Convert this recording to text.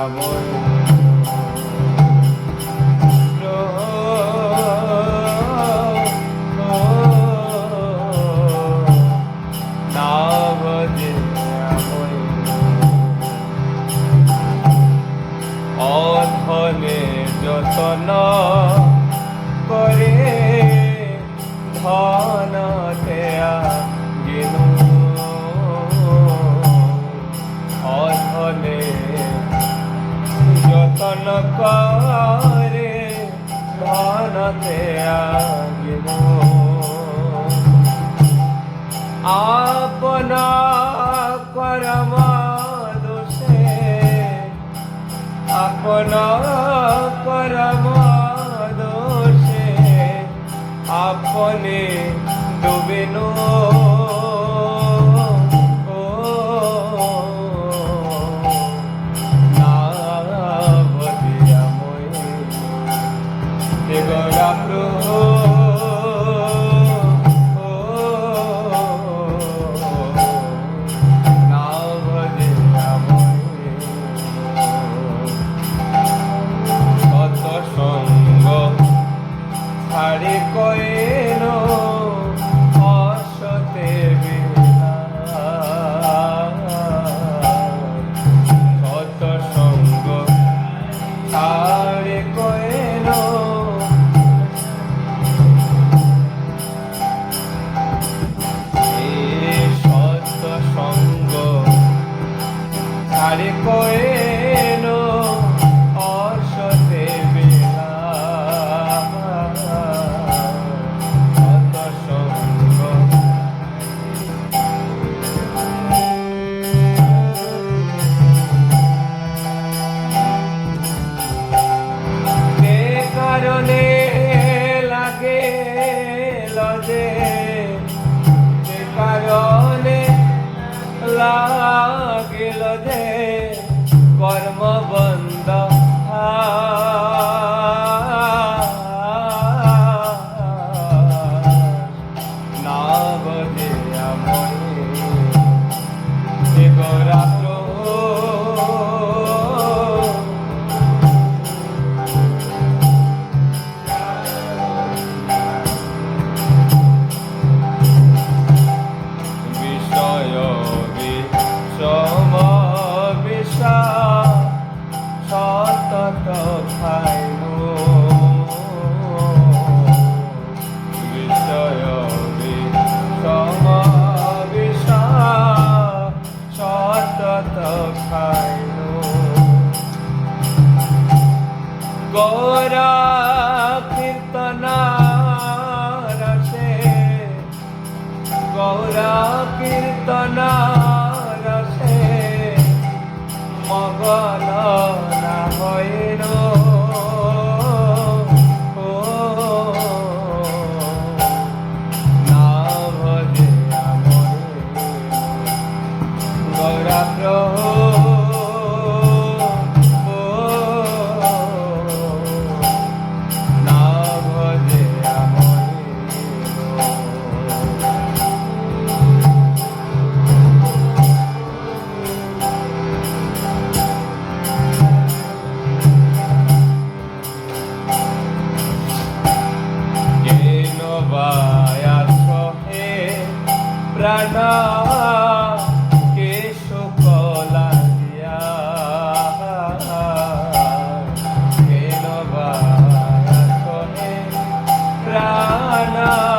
amor. অধনতয়া গেনু অধনে যতন করে ধনতয়া গেনু আপনা পরমা দোষে আপনা পরমা আপনে ডোবে নো। গড়া প্রহ পাগলে লা গরা কীর্তনার সে গৌরা কীর্তনা কাটা কেশ কলা দিয়া। কেন বা প্রাণা